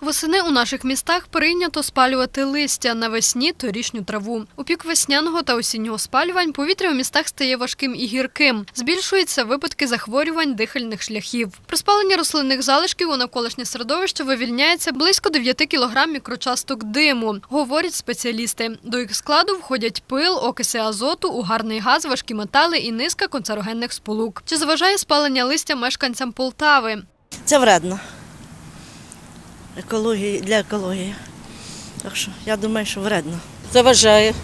Восени у наших містах прийнято спалювати листя навесні торішню траву. У пік весняного та осіннього спалювань повітря у містах стає важким і гірким. Збільшуються випадки захворювань дихальних шляхів. При спаленні рослинних залишків у навколишнє середовище вивільняється близько 9 кг мікрочасток диму, говорять спеціалісти. До їх складу входять пил, окиси азоту, угарний газ, важкі метали і низка канцерогенних сполук. Чи заважає спалення листя мешканцям Полтави? Це вредно. Екології, для екології. Так що я думаю, що вредно. Заважає,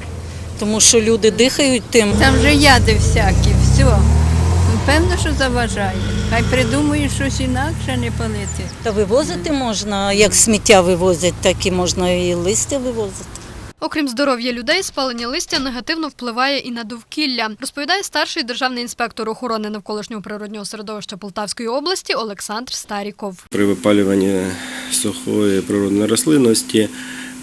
тому що люди дихають тим. Там же яди всякі, все. Ну, Певно, що заважає. Хай придумають щось інакше не палити. Та вивозити можна, як сміття вивозять, так і можна і листя вивозити. Окрім здоров'я людей, спалення листя негативно впливає і на довкілля, розповідає старший державний інспектор охорони навколишнього природнього середовища Полтавської області Олександр Старіков. При випалюванні сухої природної рослинності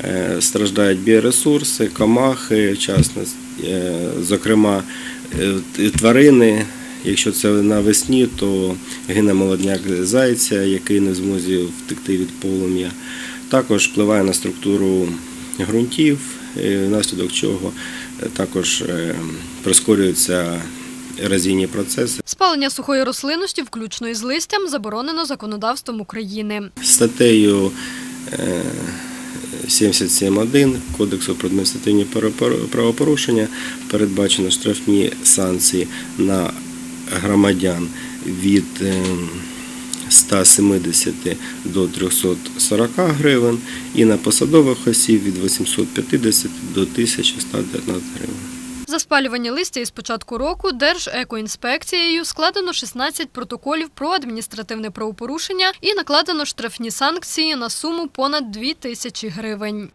е, страждають біоресурси, комахи, в частності, е, зокрема е, тварини. Якщо це навесні, то гине молодняк зайця, який не змозі втекти від полум'я. Також впливає на структуру ґрунтів, е, внаслідок чого е, також е, прискорюються ерозійні процеси. Спалення сухої рослинності, включно із листям, заборонено законодавством України. Статтею е, 77.1 Кодексу про адміністративні правопорушення передбачено штрафні санкції на громадян від е, 170 до 340 гривень і на посадових осіб від 850 до 1119 гривень. За спалювання листя із початку року Держекоінспекцією складено 16 протоколів про адміністративне правопорушення і накладено штрафні санкції на суму понад 2 тисячі гривень.